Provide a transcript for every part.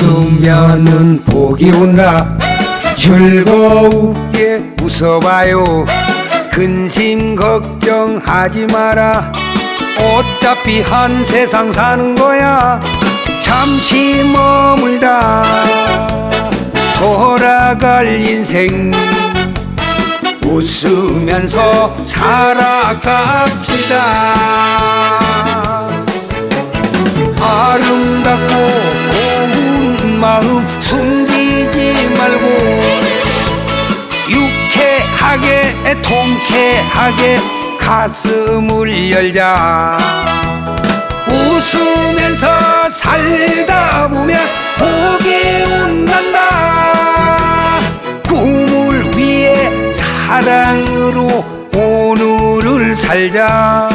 웃으면은 복이 온다. 즐거우게 웃어봐요. 근심 걱정하지 마라. 어차피 한 세상 사는 거야. 잠시 머물다. 돌아갈 인생. 웃으면서 살아갑시다 통쾌하게 가슴을 열자. 웃으면서 살다 보면 복이 온단다. 꿈을 위해 사랑으로 오늘을 살자.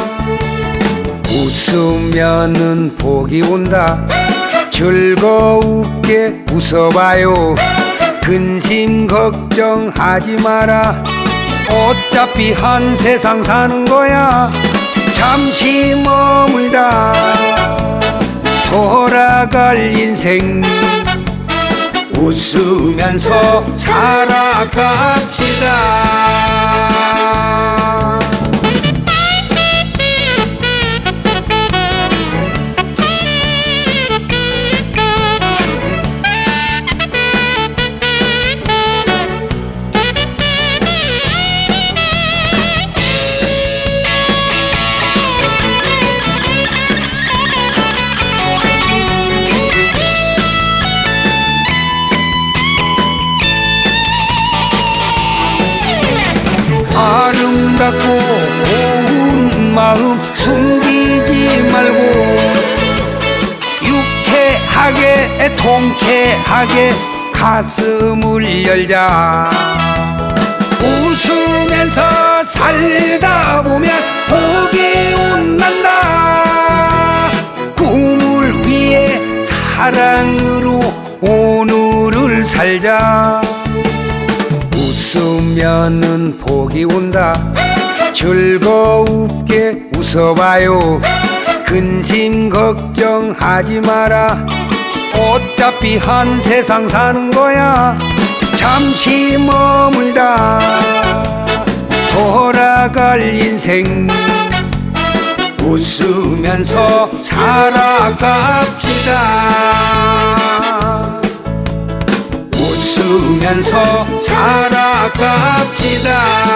웃으면은 복이 온다. 즐거우게 웃어봐요. 근심 걱정하지 마라 어차피 한 세상 사는 거야. 잠시 머물다 돌아갈 인생. 웃으면서 살아갑 아름답고 고운 마음 숨기지 말고 유쾌하게 통쾌하게 가슴을 열자. 웃으면서 살다 보면 복이 온단다. 꿈을 위해 사랑으로 오늘을 살자 웃으면은 복이 온다. 즐거우게 웃어봐요. 근심 걱정하지 마라. 어차피 한 세상 사는 거야. 잠시 머물다. 돌아갈 인생. 웃으면서 살아갑시다. 웃으면서 살아 갑시다.